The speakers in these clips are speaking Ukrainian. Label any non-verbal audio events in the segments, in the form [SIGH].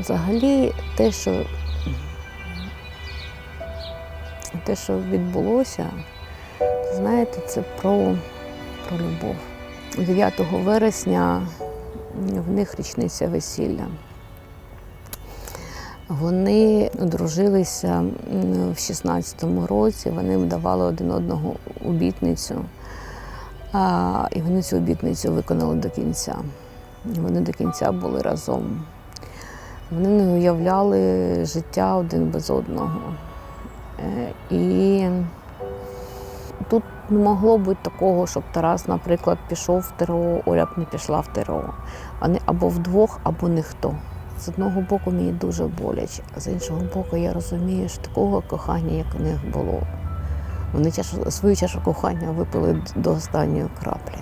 Взагалі, те, що, те, що відбулося, знаєте, це про, про любов. 9 вересня в них річниця весілля. Вони одружилися в 16-му році, вони давали один одного обітницю, і вони цю обітницю виконали до кінця. Вони до кінця були разом. Вони не уявляли життя один без одного. Е, І тут не могло бути такого, щоб Тарас, наприклад, пішов в ТРО, Оля б не пішла в ТРО. Вони або вдвох, або ніхто. З одного боку, мені дуже боляче, а з іншого боку, я розумію, що такого кохання, як у них було. Вони чашу, свою чашу кохання випили до останньої краплі.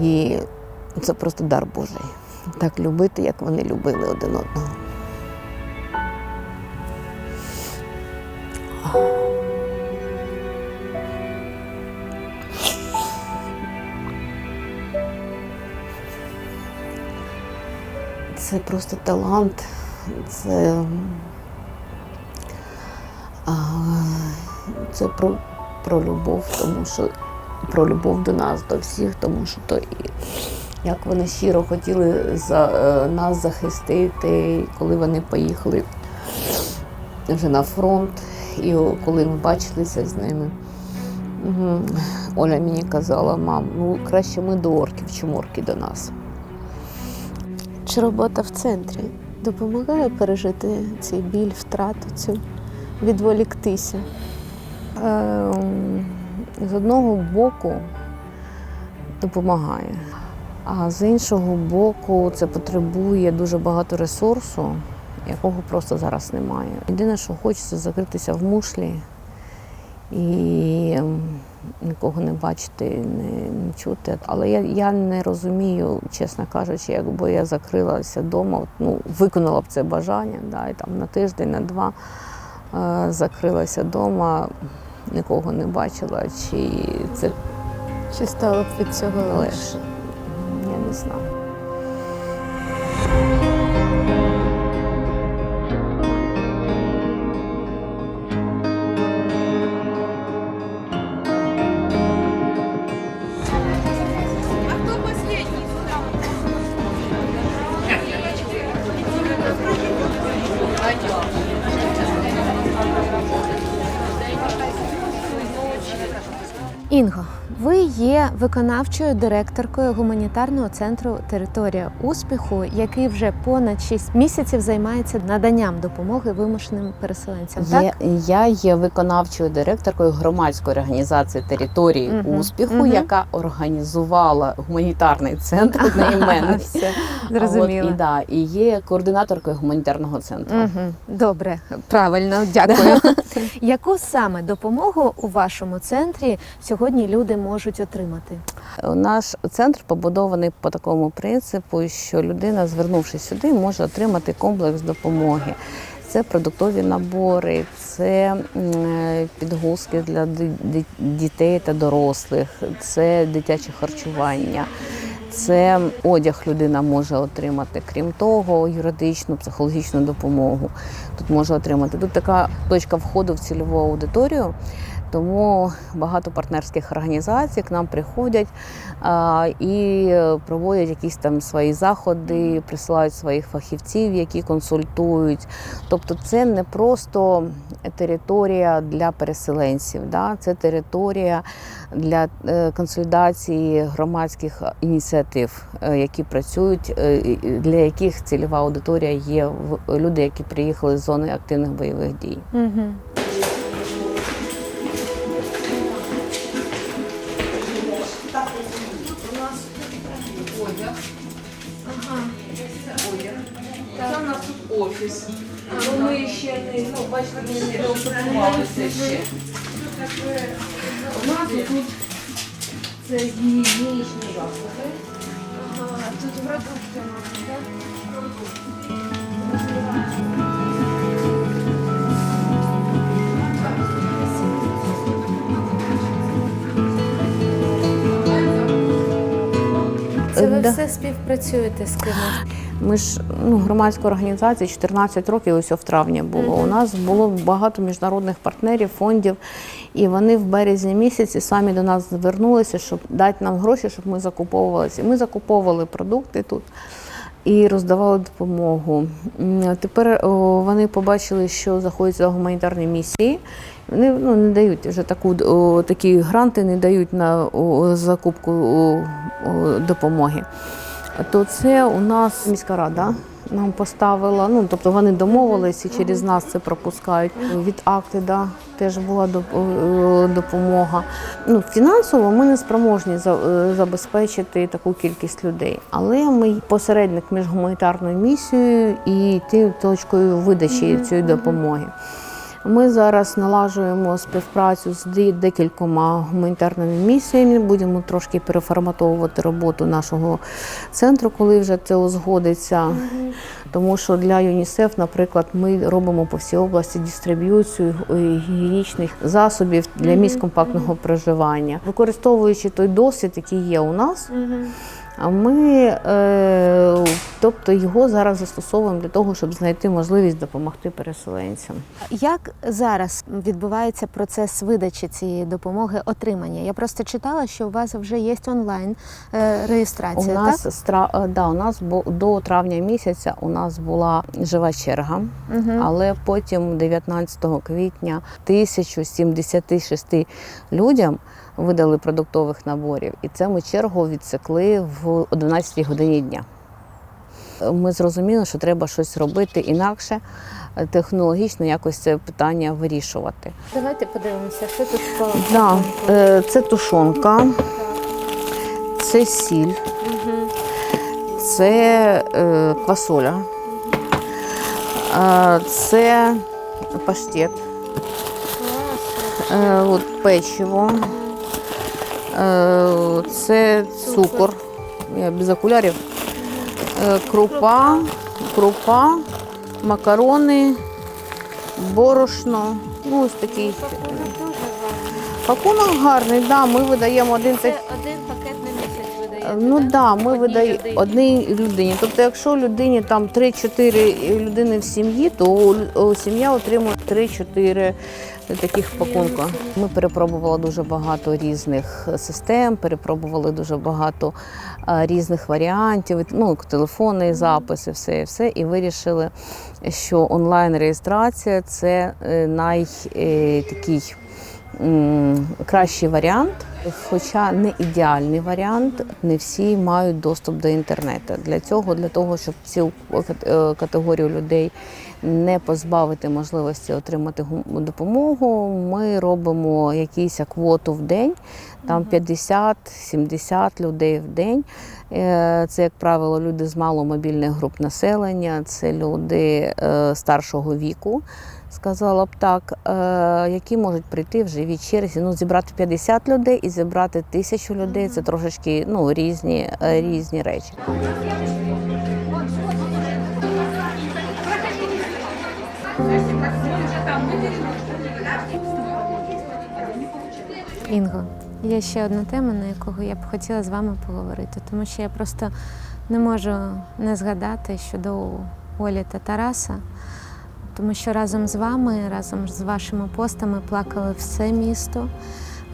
І це просто дар Божий. Так любити, як вони любили один одного. Це просто талант, це, це про, про любов, тому що про любов до нас, до всіх, тому що то і як вони щиро хотіли за, е, нас захистити, коли вони поїхали вже на фронт, і коли ми бачилися з ними. мгм, Оля мені казала, мам, ну краще ми до орків, чим орки до нас. Чи робота в центрі допомагає пережити цей біль, втрату цю, відволіктися? Ем, З одного боку допомагає, а з іншого боку, це потребує дуже багато ресурсу, якого просто зараз немає. Єдине, що хочеться закритися в мушлі і ем, нікого не бачити, не, не чути. Але я, я не розумію, чесно кажучи, якби я закрилася вдома, ну, виконала б це бажання, да, і там на тиждень, на два е, закрилася вдома, нікого не бачила, чи це Чи стало б від цього легше? Легше. Виконавчою директоркою гуманітарного центру Територія успіху, який вже понад 6 місяців займається наданням допомоги вимушеним переселенцям. Так? я є виконавчою директоркою громадської організації території Мгм. успіху, Мгм. яка організувала гуманітарний центр одноіменний. [LAUGHS] Все А от, зрозуміло. і, да, і є координаторкою гуманітарного центру. Угу. Добре, правильно, дякую. [LAUGHS] Яку саме допомогу у вашому центрі сьогодні люди можуть отримати? Наш центр побудований по такому принципу, що людина, звернувшись сюди, може отримати комплекс допомоги. Це продуктові набори, це е, підгузки для дітей та дорослих, це дитяче харчування. Це одяг людина може отримати. Крім того, юридичну, психологічну допомогу тут може отримати. Тут така точка входу в цільову аудиторію. Тому багато партнерських організацій к нам приходять а, і проводять якісь там свої заходи, присилають своїх фахівців, які консультують. Тобто, це не просто територія для переселенців, да? це територія для е, консолідації громадських ініціатив, е, які працюють, е, для яких цільова аудиторія є люди, які приїхали з зони активних бойових дій. Угу. Бачите, опрацювалися ще. У нас тут це гігієнічні засоби. Тут продукти можна, так? Це ви все співпрацюєте з кимось? Ми ж ну, громадська організація 14 років, ось в травні було. У нас було багато міжнародних партнерів, фондів, і вони в березні місяці самі до нас звернулися, щоб дати нам гроші, щоб ми закуповувалися. І ми закуповували продукти тут і роздавали допомогу. Тепер о, вони побачили, що заходять гуманітарні місії. Вони ну, не дають вже таку о, такі гранти, не дають на о, закупку о, о, допомоги. То це у нас міська рада нам поставила. Ну тобто вони домовились і через нас це пропускають. Від акти да, теж була е, допомога. Ну, фінансово ми не спроможні е, забезпечити таку кількість людей, але ми посередник між гуманітарною місією і тією точкою видачі цієї допомоги. Ми зараз налажуємо співпрацю з декількома гуманітарними місіями. Будемо трошки переформатовувати роботу нашого центру, коли вже це узгодиться. Тому що для ЮНІСЕФ, наприклад, ми робимо по всій області дистриб'юцію гігієнічних засобів для місць компактного проживання, використовуючи той досвід, який є у нас. А ми, е, тобто, його зараз застосовуємо для того, щоб знайти можливість допомогти переселенцям. Як зараз відбувається процес видачі цієї допомоги, отримання? Я просто читала, що у вас вже є онлайн е, У реєстрація. нас так? стра... е, да, у нас бу- до травня місяця у нас була жива черга, Мгм. але потім 19 квітня 1076 людям видали продуктових наборів, і це ми чергу відсекли в 11 годині дня. Ми зрозуміли, що треба щось робити інакше, технологічно якось це питання вирішувати. Давайте подивимося, що тут Да, е, це тушонка, це сіль, це е, квасоля, це паштет, е, от печиво, це цукор, я без окулярів, е, крупа, крупа, макарони, борошно. Ну, ось такий. Пакунок гарний, да, ми видаємо один так. один пакет. Ну так? да, ми видаємо одній людині. Тобто, якщо людині там 3-4 людини в сім'ї, то сім'я отримує 3-4 таких пакунка. Ми перепробували дуже багато різних систем, перепробували дуже багато різних варіантів, ну, телефонний запис і все, і все, і вирішили, що онлайн-реєстрація це е, най е, такий кращий варіант, хоча не ідеальний варіант. Не всі мають доступ до інтернету. Для цього, для того, щоб цю е, категорію людей не позбавити можливості отримати допомогу, ми робимо якийсь квоту в день, там 50-70 людей в день. Е, Це, як правило, люди з маломобільних груп населення, це люди е, старшого віку сказала б так, е, які можуть прийти в живій черзі. Ну, зібрати 50 людей і зібрати тисячу людей це трошечки ну, різні, різні речі. Інго, є ще одна тема, на яку я б хотіла з вами поговорити, тому що я просто не можу не згадати щодо Олі та Тараса, тому що разом з вами, разом з вашими постами плакали все місто.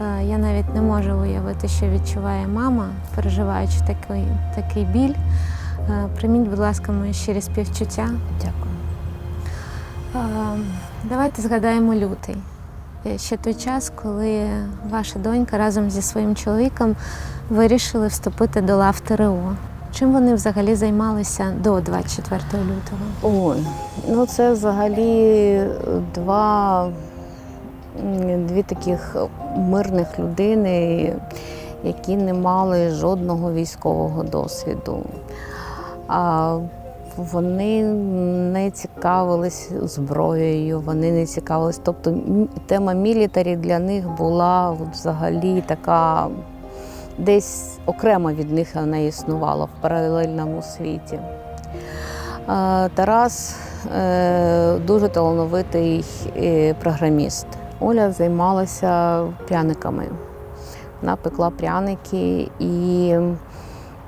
Е, Я навіть не можу уявити, що відчуває мама, переживаючи такий, такий біль. Е, Прийміть, будь ласка, мої щирі співчуття. Дякую. Е, Давайте згадаємо лютий. Е, Ще той час, коли ваша донька разом зі своїм чоловіком вирішили вступити до лав ТРО. Чим вони взагалі займалися до 24 лютого? Ой, ну це взагалі два дві таких мирних людини, які не мали жодного військового досвіду. А вони не цікавились зброєю, вони не цікавились. Тобто тема мілітарі для них була взагалі така десь окремо від них вона існувала в паралельному світі. Е, Тарас е, дуже талановитий е, програміст. Оля займалася пряниками. Вона пекла пряники і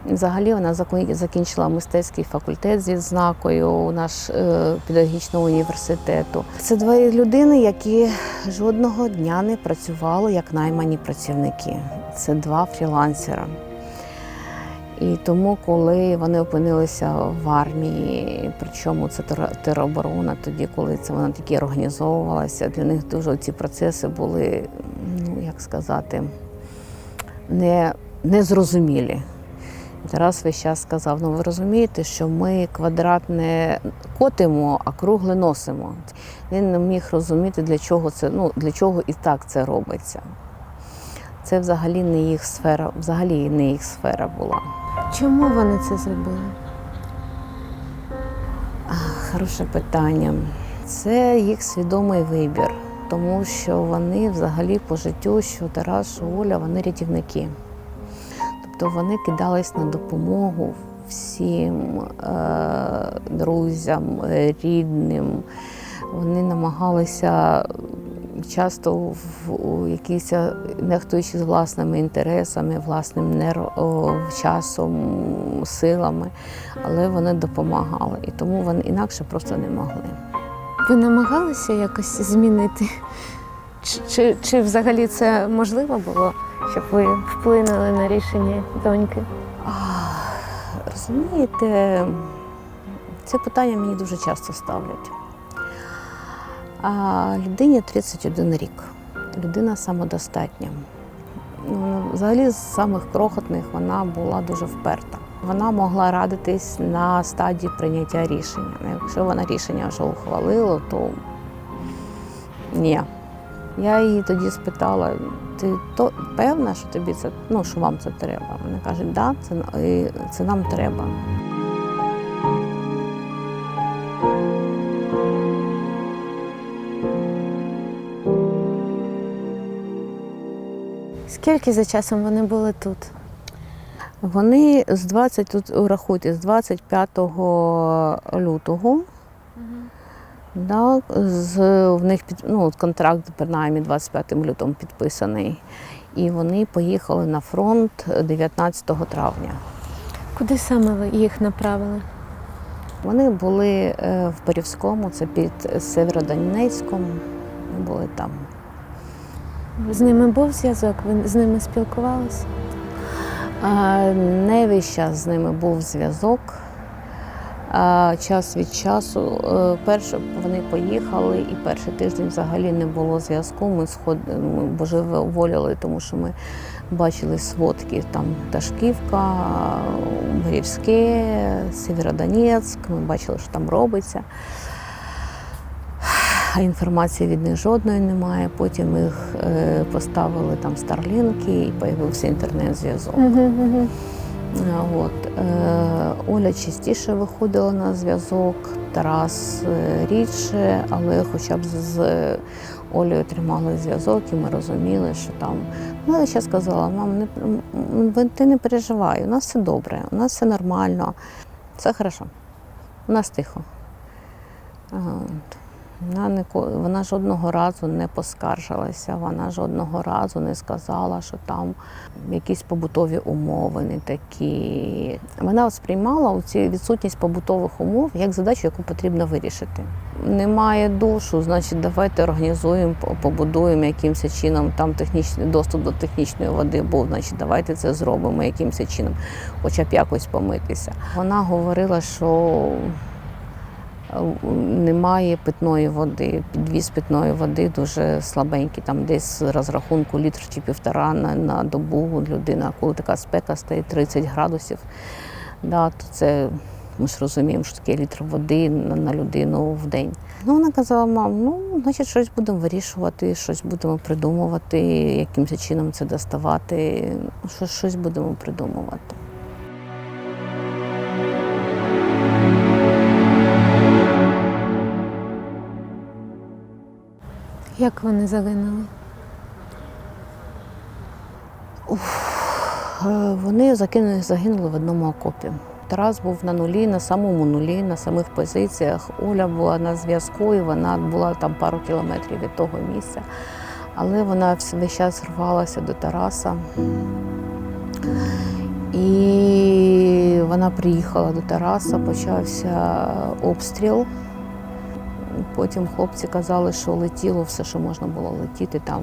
Взагалі вона закінчила мистецький факультет з відзнакою наш е, педагогічного університету. Це дві людини, які жодного дня не працювали як наймані працівники. Це два фрілансера. І тому, коли вони опинилися в армії, причому це тероборона, тоді, коли це вона тільки організовувалася, для них дуже ці процеси були, ну як сказати, не, незрозумілі. Тарас весь час сказав: ну ви розумієте, що ми квадрат не котимо, а кругле носимо. Він не міг розуміти, для чого це, ну для чого і так це робиться. Це взагалі не їх сфера, взагалі не їх сфера була. Чому вони це зробили? Хороше питання. Це їх свідомий вибір, тому що вони взагалі по життю, що Тарас, що Оля, вони рятівники. Тобто вони кидались на допомогу всім е, друзям, рідним. Вони намагалися часто в якісь нехтуючи з власними інтересами, власним нерв, часом, силами, але вони допомагали. І тому вони інакше просто не могли. Ви намагалися якось змінити? Чи, чи, чи взагалі це можливо було, щоб ви вплинули на рішення доньки? Розумієте, це питання мені дуже часто ставлять. А людині 31 рік. Людина самодостатня. Ну, Взагалі, з самих крохотних вона була дуже вперта. Вона могла радитись на стадії прийняття рішення. Ну, Якщо вона рішення вже ухвалила, то ні. Я її тоді спитала: ти то певна, що тобі це ну що вам це треба? Вона каже, да, це, це нам треба. Скільки за часом вони були тут? Вони з 20, тут рахуйте, з 25 лютого. Да, з, в них під, ну, контракт принаймні 25 лютого підписаний. І вони поїхали на фронт 19 травня. Куди саме ви їх направили? Вони були е, в Порівському, це під Северодонецьком. Ми були там. З ними був зв'язок? Ви з ними спілкувалися? Не весь час з ними був зв'язок. А, Час від часу. е, Перше вони поїхали, і перший тиждень взагалі не було зв'язку. Ми сход... ми божеволіли, тому що ми бачили сводки там Ташківка, Борівське, Сєвєродонецьк. Ми бачили, що там робиться. А інформації від них жодної немає. Потім їх е, поставили там старлінки і з'явився інтернет-зв'язок. А, От. Е, Оля частіше виходила на зв'язок, Тарас е, рідше, але хоча б з, Олею тримали зв'язок, і ми розуміли, що там. Ну, я ще сказала, мам, не, ти не переживай, у нас все добре, у нас все нормально, все хорошо, у нас тихо. Вона, ніколи, вона жодного разу не поскаржилася, вона жодного разу не сказала, що там якісь побутові умови не такі. Вона сприймала цю відсутність побутових умов як задачу, яку потрібно вирішити. Немає душу, значить, давайте організуємо, побудуємо якимось чином там технічний доступ до технічної води був, значить, давайте це зробимо якимось чином, хоча б якось помитися. Вона говорила, що немає питної води. Підвіз питної води дуже слабенький, там десь розрахунку літр чи півтора на, на добу людина, коли така спека стає 30 градусів. Да, то це ми ж розуміємо, що таке літр води на, на людину в день. Ну, вона казала, мам, ну, значить, щось будемо вирішувати, щось будемо придумувати, якимось чином це доставати, що, щось будемо придумувати. Як вони загинули? Е, Вони закинули, загинули в одному окопі. Тарас був на нулі, на самому нулі, на самих позиціях. Оля була на зв'язку, і вона була там пару кілометрів від того місця. Але вона весь час рвалася до Тараса. І Вона приїхала до Тараса, почався обстріл. Потім хлопці казали, що летіло все, що можна було летіти. Там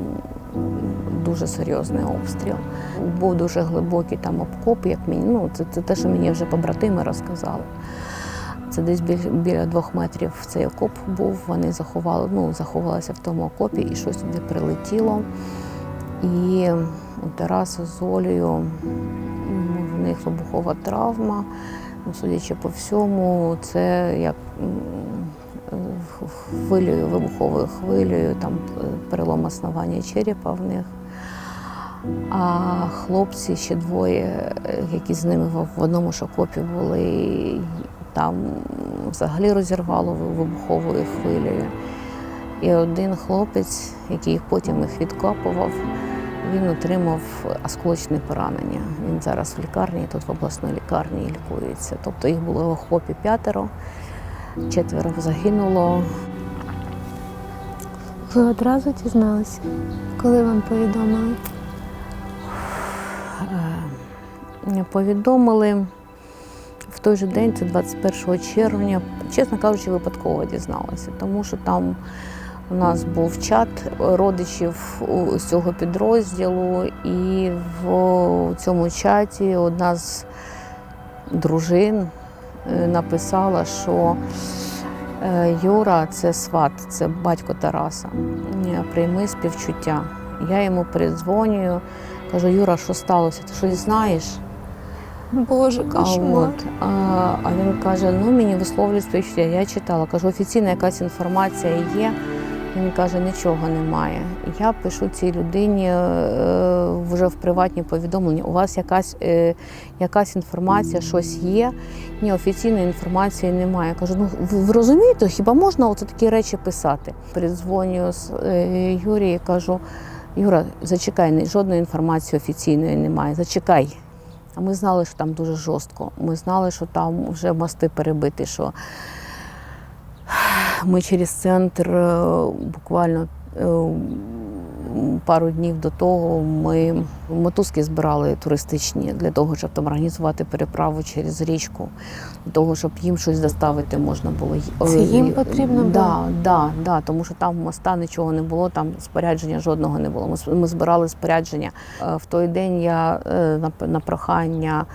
дуже серйозний обстріл. Був дуже глибокий там обкоп, як мені. Ну, це, це те, що мені вже побратими розказали. Це десь біля, біля двох метрів цей окоп був. Вони заховали, ну, заховалися в тому окопі і щось туди прилетіло. І у Тараса з Олею в них вибухова травма. Ну, Судячи по всьому, це як хвилею, вибуховою хвилею, там е, перелом основання черепа в них. А хлопці ще двоє, е, які з ними в- одному ж окопі були, там взагалі розірвало вибуховою хвилею. І один хлопець, який потім їх відкопував, він отримав осколочне поранення. Він зараз в лікарні, тут в обласній лікарні лікується. Тобто їх було в охопі п'ятеро, четверо загинуло. Ви одразу дізналися, коли вам повідомили? Е, Повідомили в той же день, це 21 червня. Чесно кажучи, випадково дізналася, тому що там у нас був чат родичів цього підрозділу, і в цьому чаті одна з дружин написала, що е, Юра це сват, це батько Тараса. Е, Прийми співчуття. Я йому передзвонюю, кажу, Юра, що сталося? Ти щось знаєш? Боже, А, а, а він каже: ну мені висловлюють співчуття. Я читала, кажу, офіційна якась інформація є. Він каже, нічого немає. Я пишу цій людині е, вже в приватні повідомлення. У вас якась, е, якась інформація, щось є. Ні, офіційної інформації немає. Я кажу, ну ви, розумієте, хіба можна оце такі речі писати? Передзвонюю з е, Юрії і кажу: Юра, зачекай, жодної інформації офіційної немає. Зачекай. А ми знали, що там дуже жорстко. Ми знали, що там вже мости перебиті, що ми через центр е, буквально е, пару днів до того ми мотузки збирали туристичні для того, щоб там організувати переправу через річку, для того, щоб їм щось доставити можна було. Це їм потрібно було? Да, да, да, тому що там моста нічого не було, там спорядження жодного не було. Ми, збирали спорядження. Е, В той день я е, на прохання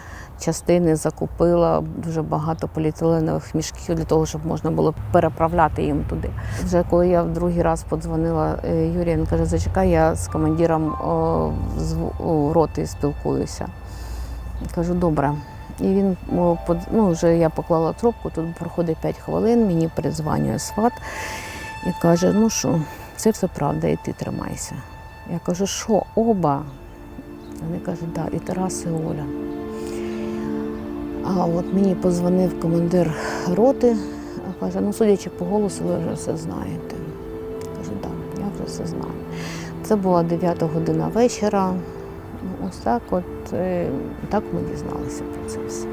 частини закупила дуже багато поліетиленових мішків для того, щоб можна було переправляти їм туди. Вже коли я в другий раз подзвонила е, Юрію, він каже, зачекай, я з командиром роти спілкуюся. Кажу, добре. І він ну, вже я поклала трубку, тут проходить 5 хвилин, мені передзванює сват і каже: ну що, це все правда, і ти тримайся. Я кажу, що оба? Вони кажуть, да, і Тарас, і Оля. А от мені позвонив командир роти, каже, ну судячи по голосу, ви вже все знаєте. Кажу, так, я вже все знаю. Це була 9 година вечора. Ну, Ось так от е, так ми дізналися про це все.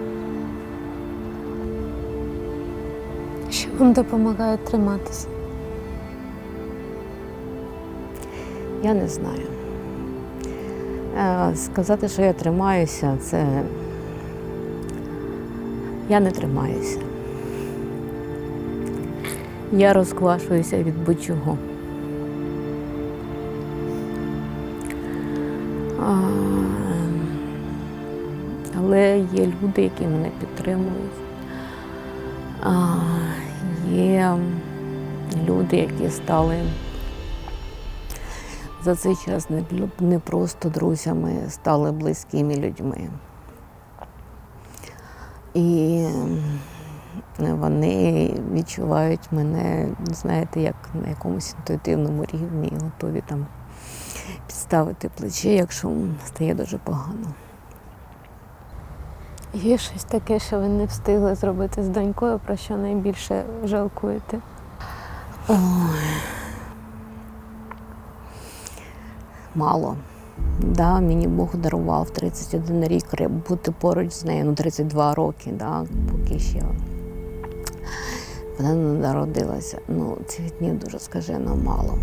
Що вам допомагає триматися? Я не знаю. Е, Сказати, що я тримаюся, це я не тримаюся. Я розквашуюся від будь-чого. Але є люди, які мене підтримують. Є люди, які стали за цей час не просто друзями, стали близькими людьми. І вони відчувають мене, знаєте, як на якомусь інтуїтивному рівні і готові там підставити плече, якщо стає дуже погано. Є щось таке, що ви не встигли зробити з донькою, про що найбільше жалкуєте? мало. Да, мені Бог дарував 31 рік бути поруч з нею, ну 32 роки, да, поки ще вона не народилася. Ну, цих днів дуже скажено мало.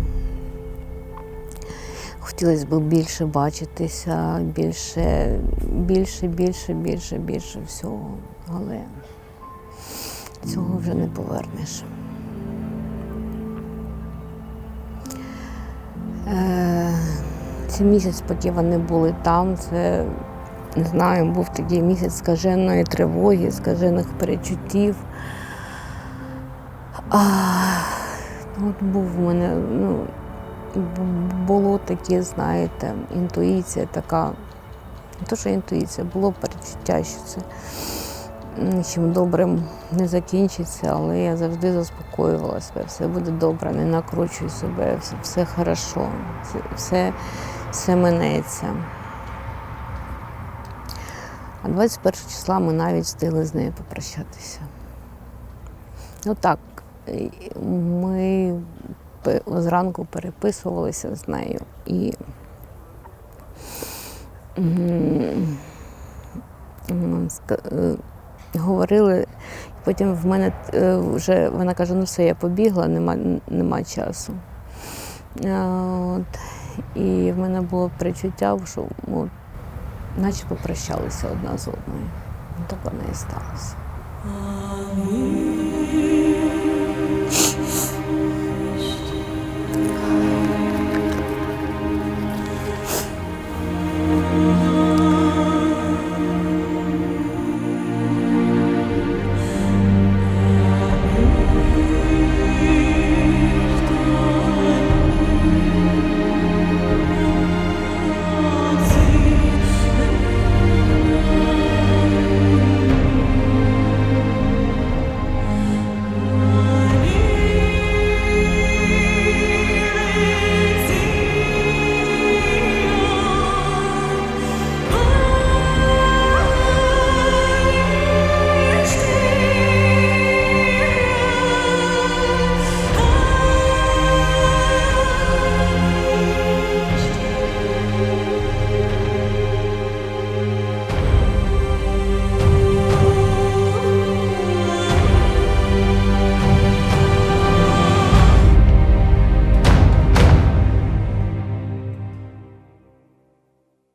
Хотілося б більше бачитися, більше, більше, більше, більше, більше всього. але цього вже не повернеш. Е, Ці місяць, поки вони були там, це не знаю, був такий місяць скаженої тривоги, скажених перечуттів. А, ну, от був у мене, ну, було таке, знаєте, інтуїція така. Не то, що інтуїція, було перечуття, що це м, чим добрим не закінчиться, але я завжди заспокоювала себе, все буде добре, не накручуй себе, все, все хорошо, все, минеться. А 21 числа ми навіть встигли з нею попрощатися. Ну так, ми зранку переписувалися з нею і е, говорили. Потім в мене е, вже вона каже: ну все, я побігла, нема, нема часу. Е, От. І в мене було причуття, що ну, наче попрощалися одна з одною. Ну, Так воно і сталося.